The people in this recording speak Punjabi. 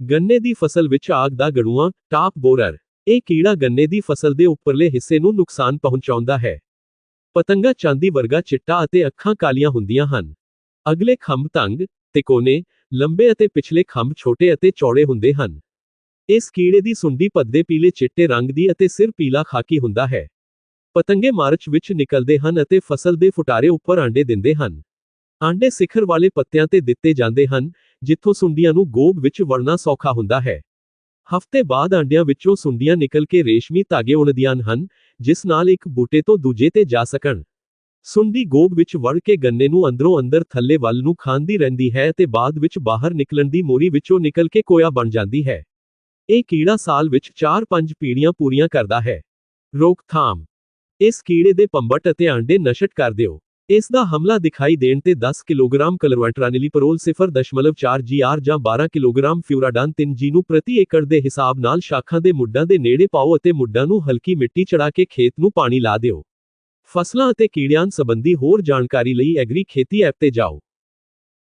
ਗੰਨੇ ਦੀ ਫਸਲ ਵਿੱਚ ਆਗ ਦਾ ਗੜੂਆਂ, ਟਾਪ ਬੋਰਰ। ਇਹ ਕੀੜਾ ਗੰਨੇ ਦੀ ਫਸਲ ਦੇ ਉੱਪਰਲੇ ਹਿੱਸੇ ਨੂੰ ਨੁਕਸਾਨ ਪਹੁੰਚਾਉਂਦਾ ਹੈ। ਪਤੰਗਾ ਚਾਂਦੀ ਵਰਗਾ ਚਿੱਟਾ ਅਤੇ ਅੱਖਾਂ ਕਾਲੀਆਂ ਹੁੰਦੀਆਂ ਹਨ। ਅਗਲੇ ਖੰਭ ਤੰਗ, ਤਿਕੋਨੇ, ਲੰਬੇ ਅਤੇ ਪਿਛਲੇ ਖੰਭ ਛੋਟੇ ਅਤੇ ਚੌੜੇ ਹੁੰਦੇ ਹਨ। ਇਸ ਕੀੜੇ ਦੀ ਸੁੰਡੀ ਪੱਦੇ ਪੀਲੇ ਚਿੱਟੇ ਰੰਗ ਦੀ ਅਤੇ ਸਿਰ ਪੀਲਾ ਖਾਕੀ ਹੁੰਦਾ ਹੈ। ਪਤੰਗੇ ਮਾਰਚ ਵਿੱਚ ਨਿਕਲਦੇ ਹਨ ਅਤੇ ਫਸਲ ਦੇ ਫੁਟਾਰੇ ਉੱਪਰ ਆਂਡੇ ਦਿੰਦੇ ਹਨ। ਆਂਡੇ ਸਿਖਰ ਵਾਲੇ ਪੱਤਿਆਂ ਤੇ ਦਿੱਤੇ ਜਾਂਦੇ ਹਨ, ਜਿੱਥੋਂ ਸੁੰਡੀਆਂ ਨੂੰ ਗੋਬ ਵਿੱਚ ਵੜਨਾ ਸੌਖਾ ਹੁੰਦਾ ਹੈ। ਹਫ਼ਤੇ ਬਾਅਦ ਆਂਡਿਆਂ ਵਿੱਚੋਂ ਸੁੰਡੀਆਂ ਨਿਕਲ ਕੇ ਰੇਸ਼ਮੀ ਧਾਗੇ ਉਣਦੀਆਂ ਹਨ, ਜਿਸ ਨਾਲ ਇੱਕ ਬੂਟੇ ਤੋਂ ਦੂਜੇ ਤੇ ਜਾ ਸਕਣ। ਸੁੰਡੀ ਗੋਬ ਵਿੱਚ ਵੜ ਕੇ ਗੰਨੇ ਨੂੰ ਅੰਦਰੋਂ ਅੰਦਰ ਥੱਲੇ ਵੱਲ ਨੂੰ ਖਾਂਦੀ ਰਹਿੰਦੀ ਹੈ ਅਤੇ ਬਾਅਦ ਵਿੱਚ ਬਾਹਰ ਨਿਕਲਣ ਦੀ ਮੋਰੀ ਵਿੱਚੋਂ ਨਿਕਲ ਕੇ ਕੋਇਆ ਬਣ ਜਾਂਦੀ ਹੈ। ਇਹ ਕੀੜਾ ਸਾਲ ਵਿੱਚ 4-5 ਪੀੜੀਆਂ ਪੂਰੀਆਂ ਕਰਦਾ ਹੈ। ਰੋਕਥਾਮ। ਇਸ ਕੀੜੇ ਦੇ ਪੰਬਟ ਅਤੇ ਆਂਡੇ ਨਸ਼ਟ ਕਰ ਦਿਓ। ਇਸ ਦਾ ਹਮਲਾ ਦਿਖਾਈ ਦੇਣ ਤੇ 10 ਕਿਲੋਗ੍ਰਾਮ ਕਲਰਵੈਂਟਰਾਨਿਲੀਪਰੋਲ 0.4 ਜੀਆਰ ਜਾਂ 12 ਕਿਲੋਗ੍ਰਾਮ ਫਿਊਰਾਡਾਨ 3 ਜੀ ਨੂੰ ਪ੍ਰਤੀ ਏਕੜ ਦੇ ਹਿਸਾਬ ਨਾਲ ਸ਼ਾਖਾਂ ਦੇ ਮੁੱਢਾਂ ਦੇ ਨੇੜੇ ਪਾਓ ਅਤੇ ਮੁੱਢਾਂ ਨੂੰ ਹਲਕੀ ਮਿੱਟੀ ਚੜਾ ਕੇ ਖੇਤ ਨੂੰ ਪਾਣੀ ਲਾ ਦਿਓ। ਫਸਲਾਂ ਅਤੇ ਕੀੜਿਆਂ ਸੰਬੰਧੀ ਹੋਰ ਜਾਣਕਾਰੀ ਲਈ ਐਗਰੀ ਖੇਤੀ ਐਪ ਤੇ ਜਾਓ।